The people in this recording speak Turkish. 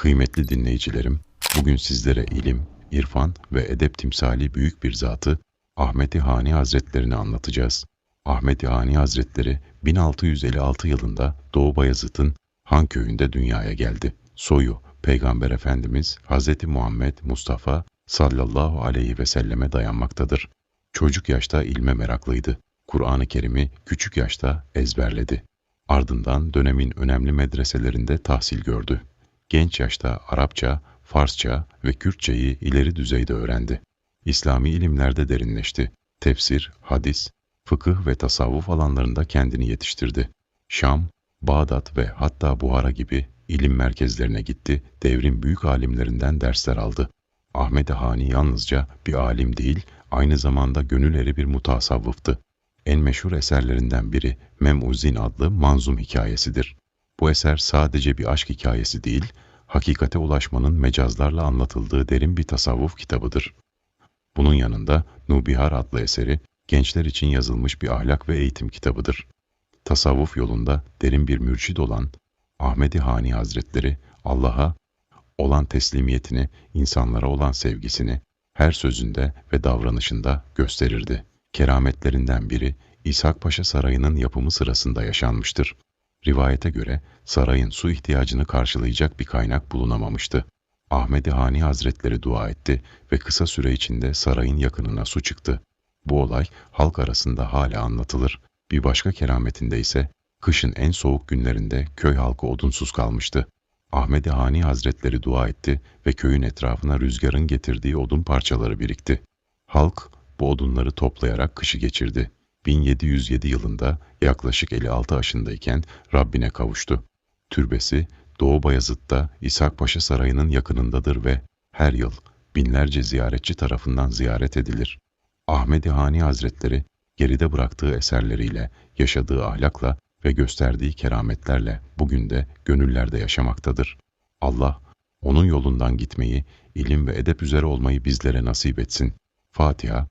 Kıymetli dinleyicilerim, bugün sizlere ilim, irfan ve edep timsali büyük bir zatı Ahmet-i Hani Hazretlerini anlatacağız. Ahmet-i Hani Hazretleri 1656 yılında Doğu Bayezid'in Han köyünde dünyaya geldi. Soyu Peygamber Efendimiz Hz. Muhammed Mustafa sallallahu aleyhi ve selleme dayanmaktadır. Çocuk yaşta ilme meraklıydı. Kur'an-ı Kerim'i küçük yaşta ezberledi. Ardından dönemin önemli medreselerinde tahsil gördü. Genç yaşta Arapça, Farsça ve Kürtçeyi ileri düzeyde öğrendi. İslami ilimlerde derinleşti. Tefsir, hadis, fıkıh ve tasavvuf alanlarında kendini yetiştirdi. Şam, Bağdat ve hatta Buhara gibi ilim merkezlerine gitti, devrin büyük alimlerinden dersler aldı. Ahmet Hani yalnızca bir alim değil, aynı zamanda gönül eri bir mutasavvıftı. En meşhur eserlerinden biri Memuzin adlı manzum hikayesidir. Bu eser sadece bir aşk hikayesi değil, hakikate ulaşmanın mecazlarla anlatıldığı derin bir tasavvuf kitabıdır. Bunun yanında Nubihar adlı eseri gençler için yazılmış bir ahlak ve eğitim kitabıdır. Tasavvuf yolunda derin bir mürşid olan Ahmedi Hani Hazretleri Allah'a olan teslimiyetini, insanlara olan sevgisini her sözünde ve davranışında gösterirdi. Kerametlerinden biri İshak Paşa Sarayı'nın yapımı sırasında yaşanmıştır. Rivayete göre sarayın su ihtiyacını karşılayacak bir kaynak bulunamamıştı. Ahmedi Hani Hazretleri dua etti ve kısa süre içinde sarayın yakınına su çıktı. Bu olay halk arasında hala anlatılır. Bir başka kerametinde ise kışın en soğuk günlerinde köy halkı odunsuz kalmıştı. Ahmedi Hani Hazretleri dua etti ve köyün etrafına rüzgarın getirdiği odun parçaları birikti. Halk bu odunları toplayarak kışı geçirdi. 1707 yılında yaklaşık 56 yaşındayken Rabbine kavuştu. Türbesi Doğu Bayazıt'ta İshak Paşa Sarayı'nın yakınındadır ve her yıl binlerce ziyaretçi tarafından ziyaret edilir. Ahmedi Hani Hazretleri geride bıraktığı eserleriyle, yaşadığı ahlakla ve gösterdiği kerametlerle bugün de gönüllerde yaşamaktadır. Allah onun yolundan gitmeyi, ilim ve edep üzere olmayı bizlere nasip etsin. Fatiha